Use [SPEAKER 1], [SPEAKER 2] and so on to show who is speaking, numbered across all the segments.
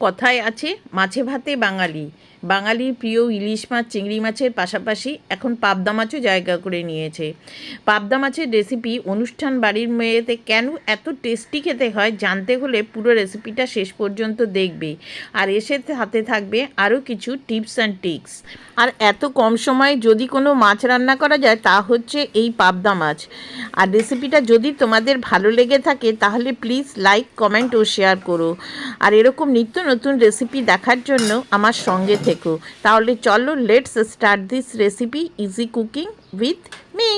[SPEAKER 1] কথায় আছে, মাছে ভাতে বাঙালি। বাঙালির প্রিয় ইলিশ মাছ, চিংড়ি মাছের পাশাপাশি এখন পাবদা মাছও জায়গা করে নিয়েছে। পাবদা মাছের রেসিপি অনুষ্ঠান বাড়ির মেয়েতে কেন এত টেস্টি খেতে হয় জানতে হলে পুরো রেসিপিটা শেষ পর্যন্ত দেখবে। আর এসে হাতে থাকবে আরও কিছু টিপস অ্যান্ড টিক্স আর এত কম সময়ে যদি কোনো মাছ রান্না করা যায় তা হচ্ছে এই পাবদা মাছ। আর রেসিপিটা যদি তোমাদের ভালো লেগে থাকে তাহলে প্লিজ লাইক কমেন্ট ও শেয়ার করো। আর এরকম নিত্য নতুন রেসিপি দেখার জন্য আমার সঙ্গে থেকো। তাহলে চলো let's start this recipe easy cooking with me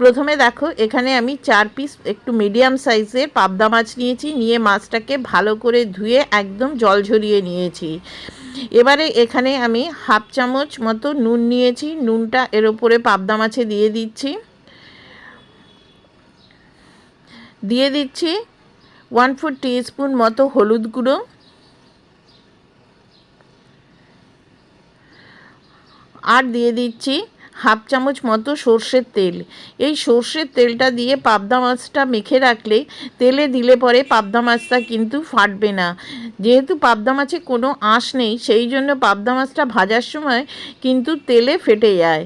[SPEAKER 1] প্রথমে দেখো, এখানে আমি চার পিস একটু মিডিয়াম সাইজের পাবদা মাছ নিয়েছি, নিয়ে মাছটাকে ভালো করে ধুয়ে একদম জল ঝরিয়ে নিয়েছি। এবারে এখানে আমি হাফ চামচ মতো নুন নিয়েছি, নুনটা এর ওপরে পাবদা মাছে দিয়ে দিচ্ছি। দিয়ে দিচ্ছি ওয়ান ফোর স্পুন মতো হলুদ গুঁড়ো। আর দিয়ে দিচ্ছি হাফ চামচ মতো সর্ষের তেল। এই সর্ষের তেলটা দিয়ে পাবদা মাছটা মেখে রাখলে তেলে দিলে পরে পাবদা মাছটা কিন্তু ফাটবে না। যেহেতু পাবদা মাছে কোনো আঁশ নেই, সেই জন্য পাবদা মাছটা ভাজার সময় কিন্তু তেলে ফেটে যায়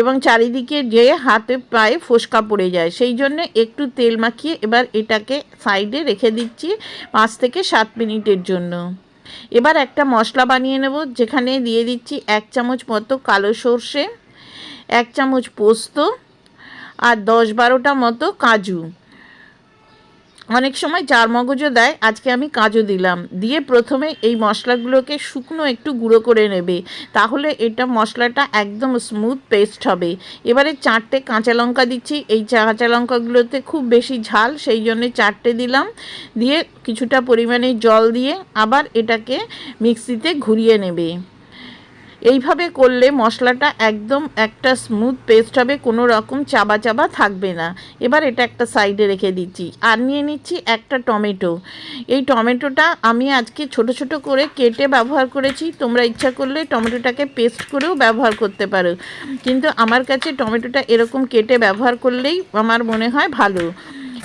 [SPEAKER 1] এবং চারিদিকে যে হাতে পায়ে ফোসকা পড়ে যায়। সেই জন্য একটু তেল মাখিয়ে এবার এটাকে সাইডে রেখে দিচ্ছি পাঁচ থেকে সাত মিনিটের জন্য। এবার একটা মশলা বানিয়ে নেব, যেখানে দিয়ে দিচ্ছি এক চামচ মতো কালো সর্ষে, এক চামচ পোস্ত আর দশ বারোটা মতো কাজু। অনেক সময় চার মগজও দেয়, আজকে আমি কাজু দিলাম। দিয়ে প্রথমে এই মশলাগুলোকে শুকনো একটু গুঁড়ো করে নেবে। তাহলে এটা মশলাটা একদম স্মুথ পেস্ট হবে। এবারে চারটে কাঁচা লঙ্কা দিচ্ছি। এই কাঁচা লঙ্কাগুলোতে খুব বেশি ঝাল, সেই জন্যে চারটে দিলাম। দিয়ে কিছুটা পরিমাণে জল দিয়ে আবার এটাকে মিক্সিতে ঘুরিয়ে নেবে। এইভাবে করলে মশলাটা একদম একটা স্মুথ পেস্ট হবে, কোনো রকম চাবা চাবা থাকবে না। এবার এটা একটা সাইডে রেখে দিচ্ছি। আর নিয়ে নিচ্ছি একটা টমেটো। এই টমেটোটা আমি আজকে ছোট ছোট করে কেটে ব্যবহার করেছি। তোমরা ইচ্ছা করলে টমেটোটাকে পেস্ট করেও ব্যবহার করতে পারো। কিন্তু আমার কাছে টমেটোটা এরকম কেটে ব্যবহার করলেই আমার মনে হয় ভালো।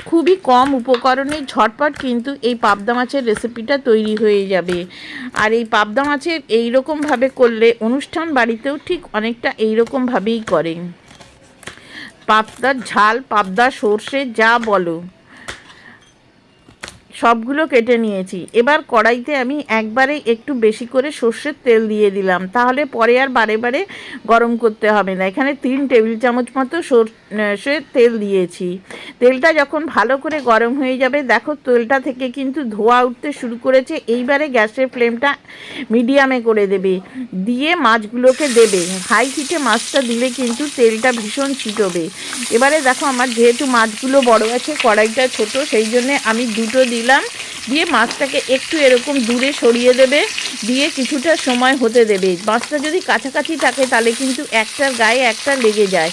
[SPEAKER 1] খুবই কম উপকরণে ঝটপট কিন্তু এই পাবদা মাছের রেসিপিটা তৈরি হয়ে যাবে। আর এই পাবদা মাছের এই রকমভাবে করলে অনুষ্ঠান বাড়িতেও ঠিক অনেকটা এই রকমভাবেই করে। পাবদার ঝাল, পাবদা সর্ষে, যা বলো, সবগুলো কেটে নিয়েছি। এবার কড়াইতে আমি একবারে একটু বেশি করে সর্ষের তেল দিয়ে দিলাম। তাহলে পরে আর বারে বারে গরম করতে হবে না। এখানে তিন টেবিল চামচ মতো সর্ষের তেল দিয়েছি। তেলটা যখন ভালো করে গরম হয়ে যাবে, দেখো তেলটা থেকে কিন্তু ধোয়া উঠতে শুরু করেছে। এইবারে গ্যাসের ফ্লেমটা মিডিয়ামে করে দেবে। দিয়ে মাছগুলোকে দেবে। হাই হিটে মাছটা দিলে কিন্তু তেলটা ভীষণ ছিটবে। এবারে দেখো আমার যেহেতু মাছগুলো বড় আছে, কড়াইটা ছোট, সেই জন্যে আমি দুটো দিলাম। দিয়ে মাছটাকে একটু এরকম দূরে সরিয়ে দেবে। দিয়ে কিছুটা সময় হতে দেবে। মাছটা যদি কাছাকাছি থাকে, তাহলে কিন্তু একটার গায়ে একটা লেগে যায়।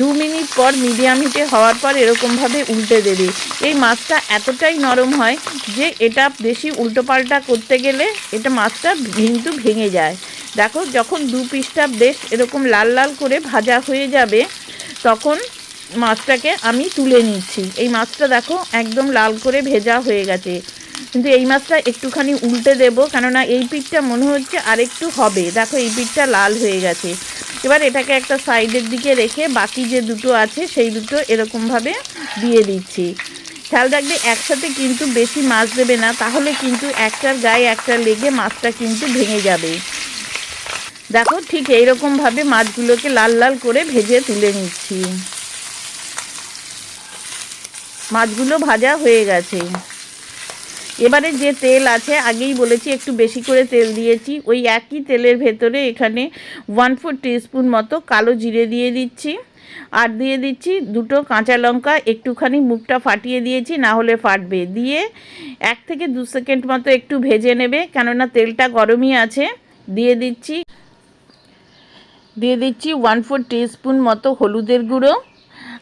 [SPEAKER 1] দু মিনিট পর মিডিয়াম হিটে হওয়ার পর এরকমভাবে উল্টে দেবে। এই মাছটা এতটাই নরম হয় যে এটা বেশি উল্টোপাল্টা করতে গেলে এটা মাছটা কিন্তু ভেঙে যায়। দেখো, যখন দু পিসটা বেশ এরকম লাল লাল করে ভাজা হয়ে যাবে, তখন মাছটাকে আমি তুলে নিচ্ছি। এই মাছটা দেখো একদম লাল করে ভেজা হয়ে গেছে। কিন্তু এই মাছটা একটুখানি উল্টে দেব, কেননা এই পিঠটা মনে হচ্ছে আরেকটু হবে। দেখো, এই পিঠটা লাল হয়ে গেছে। এবার এটাকে একটা সাইডের দিকে রেখে বাকি যে দুটো আছে, সেই দুটো এরকমভাবে দিয়ে দিচ্ছি। খেয়াল রাখবে, একসাথে কিন্তু বেশি মাছ দেবে না, তাহলে কিন্তু একটার গায়ে একটা লেগে মাছটা কিন্তু ভেঙে যাবে। দেখো, ঠিক এইরকমভাবে মাছগুলোকে লাল লাল করে ভেজে তুলে নিচ্ছি। মাছগুলো ভাজা হয়ে গেছে। এবারে যে তেল আছে, আগেই বলেছি একটু বেশি করে তেল দিয়েছি। ওই একই তেলের ভেতরে এখানে ওয়ান ফোর টিস্পুন মতো কালো জিরে দিয়ে দিচ্ছি। আর দিয়ে দিচ্ছি দুটো কাঁচা লঙ্কা, একটুখানি মুখটা ফাটিয়ে দিয়েছি, না হলে ফাটবে। দিয়ে এক থেকে দু সেকেন্ড মতো একটু ভেজে নেবে, কেননা তেলটা গরমই আছে। দিয়ে দিচ্ছি দিয়ে দিচ্ছি ওয়ান ফোর টিস্পুন মতো হলুদের গুঁড়ো।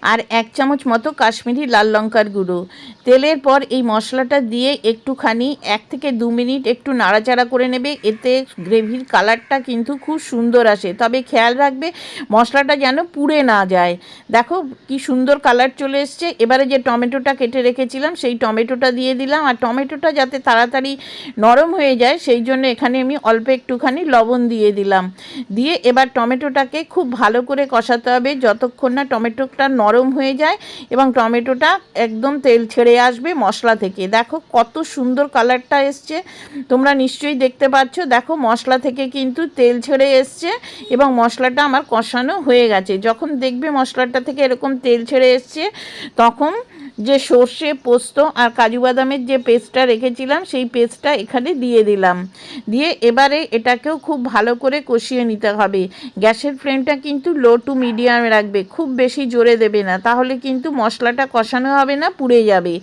[SPEAKER 1] আর এক চামচ মতো কাশ্মীরি লাল লঙ্কার গুঁড়ো। তেলের পর এই মশলাটা দিয়ে একটুখানি, এক থেকে দু মিনিট একটু নাড়াচাড়া করে নেবে। এতে গ্রেভির কালারটা কিন্তু খুব সুন্দর আসে। তবে খেয়াল রাখবে, মশলাটা যেন পুড়ে না যায়। দেখো কি সুন্দর কালার চলে এসছে। এবারে যে টমেটোটা কেটে রেখেছিলাম, সেই টমেটোটা দিয়ে দিলাম। আর টমেটোটা যাতে তাড়াতাড়ি নরম হয়ে যায়, সেই জন্য এখানে আমি অল্প একটুখানি লবণ দিয়ে দিলাম। দিয়ে এবার টমেটোটাকে খুব ভালো করে কষাতে হবে। যতক্ষণ না টমেটোটা নরম হয়ে যায় এবং টমেটোটা একদম তেল ছেড়ে আসবে মশলা থেকে। দেখো কত সুন্দর কালারটা এসছে। তোমরা নিশ্চয়ই দেখতে পাচ্ছ, দেখো মশলা থেকে কিন্তু তেল ছেড়ে এসছে এবং মশলাটা আমার কষানো হয়ে গেছে। যখন দেখবে মশলাটা থেকে এরকম তেল ছেড়ে এসছে, তখন যে সর্ষে, পোস্ত আর কাজু বাদামের যে পেস্টটা রেখেছিলাম, সেই পেস্টটা এখানে দিয়ে দিলাম। দিয়ে এবারে এটাকেও খুব ভালো করে কষিয়ে নিতে হবে। গ্যাসের ফ্লেমটা কিন্তু লো টু মিডিয়াম রাখবে, খুব বেশি জোরে দেবে না। তাহলে কিন্তু মশলাটা কষানো হবে না, পুড়ে যাবে।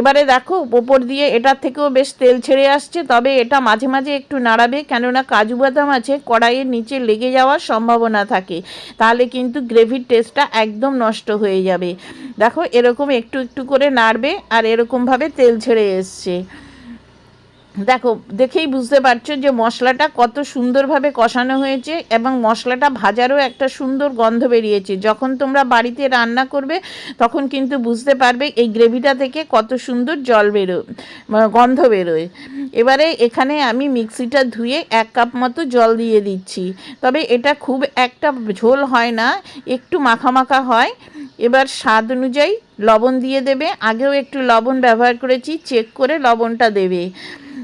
[SPEAKER 1] এবারে দেখো উপর দিয়ে এটার থেকেও বেশ তেল ছেড়ে আসছে, তবে এটা মাঝে মাঝে একটু নাড়াবে, কেননা কাজু বাদাম আছে, কড়াইয়ের নিচে লেগে যাওয়ার সম্ভাবনা থাকে, তাহলে কিন্তু গ্রেভির টেস্টটা একদম নষ্ট হয়ে যাবে। দেখো, এরকম একটু একটু করে নাড়বে, আর এরকমভাবে তেল ছেড়ে এসছে। দেখো, দেখেই বুঝতে পারছ যে মশলাটা কত সুন্দরভাবে কষানো হয়েছে এবং মশলাটা ভাজারও একটা সুন্দর গন্ধ বেরিয়েছে। যখন তোমরা বাড়িতে রান্না করবে, তখন কিন্তু বুঝতে পারবে এই গ্রেভিটা থেকে কত সুন্দর জল বেরো গন্ধ বেরোয়। এবারে এখানে আমি মিক্সিটা ধুয়ে এক কাপ মতো জল দিয়ে দিচ্ছি। তবে এটা খুব একটা ঝোল হয় না, একটু মাখা মাখা হয়। এবার স্বাদ অনুযায়ী লবণ দিয়ে দেবে। আগেও একটু লবণ ব্যবহার করেছি, চেক করে লবণটা দেবে।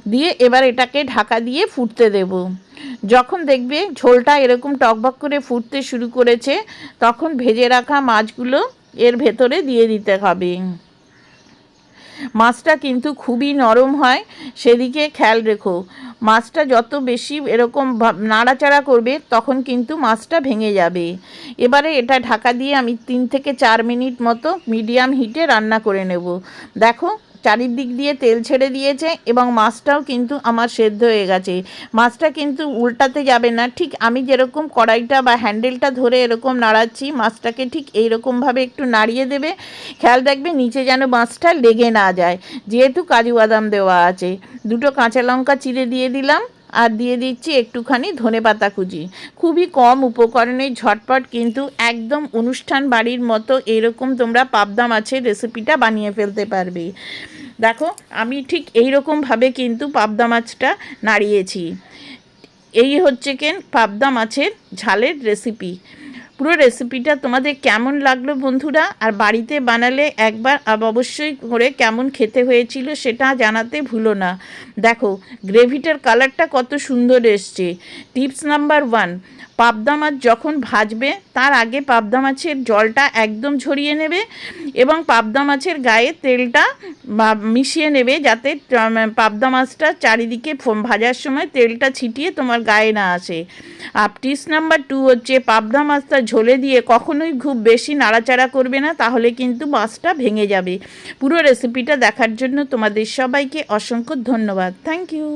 [SPEAKER 1] দিয়ে এবার এটাকে ঢাকা দিয়ে ফুটতে দেব। যখন দেখবে ঝোলটা এরকম টকবক করে ফুটতে শুরু করেছে, তখন ভেজে রাখা মাছগুলো এর ভেতরে দিয়ে দিতে হবে। মাছটা কিন্তু খুবই নরম হয়, সেদিকে খেয়াল রেখো। মাছটা যত বেশি এরকম নাড়াচাড়া করবে, তখন কিন্তু মাছটা ভেঙে যাবে। এবারে এটা ঢাকা দিয়ে আমি তিন থেকে চার মিনিট মতো মিডিয়াম হিটে রান্না করে নেব। দেখো চারিদিক দিয়ে তেল ছেড়ে দিয়েছে এবং মাছটাও কিন্তু আমার সেদ্ধ হয়ে গেছে। মাছটা কিন্তু উল্টাতে যাবে না। ঠিক আমি যেরকম কড়াইটা বা হ্যান্ডেলটা ধরে এরকম নাড়াচ্ছি, মাছটাকে ঠিক এইরকমভাবে একটু নাড়িয়ে দেবে। খেয়াল রাখবে নিচে যেন মাছটা লেগে না যায়। যেহেতু কাজু বাদাম দেওয়া আছে, দুটো কাঁচা লঙ্কা চিড়ে দিয়ে দিলাম। আর দিয়ে দিচ্ছি একটুখানি ধনে পাতা কুচি। খুবই কম উপকরণে ঝটপট কিন্তু একদম অনুষ্ঠান বাড়ির মতো এরকম তোমরা পাবদা মাছের রেসিপিটা বানিয়ে ফেলতে পারবে। দেখো, আমি ঠিক এই রকমভাবে কিন্তু পাবদা মাছটা নাড়িয়েছি। এই হচ্ছে কেন পাবদা মাছের ঝালের রেসিপি পুরো রেসিপিটা তোমাদের কেমন লাগল বন্ধুরা? আর বাড়িতে বানালে একবার অবশ্যই করে কেমন খেতে হয়েছিল সেটা জানাতে ভুলো না। দেখো, গ্রেভিটার কালারটা কত সুন্দর এসছে। টিপস নাম্বার ওয়ান পাবদা মাছ যখন ভাজবে, তার আগে পাবদা মাছের জলটা একদম ঝরিয়ে নেবে এবং পাবদা মাছের গায়ে তেলটা মিশিয়ে নেবে যাতে পাবদা মাছটা চারিদিকে ভাজার সময় তেলটা ছিটিয়ে তোমার গায়ে না আসে। আর টিপস নাম্বার টু হচ্ছে, পাবদা মাছটা ঝোলে দিয়ে কখনোই খুব বেশি নাড়াচাড়া করবে না, তাহলে কিন্তু মাছটা ভেঙে যাবে। পুরো রেসিপিটা দেখার জন্য তোমাদের সবাইকে অসংখ্য ধন্যবাদ। Thank you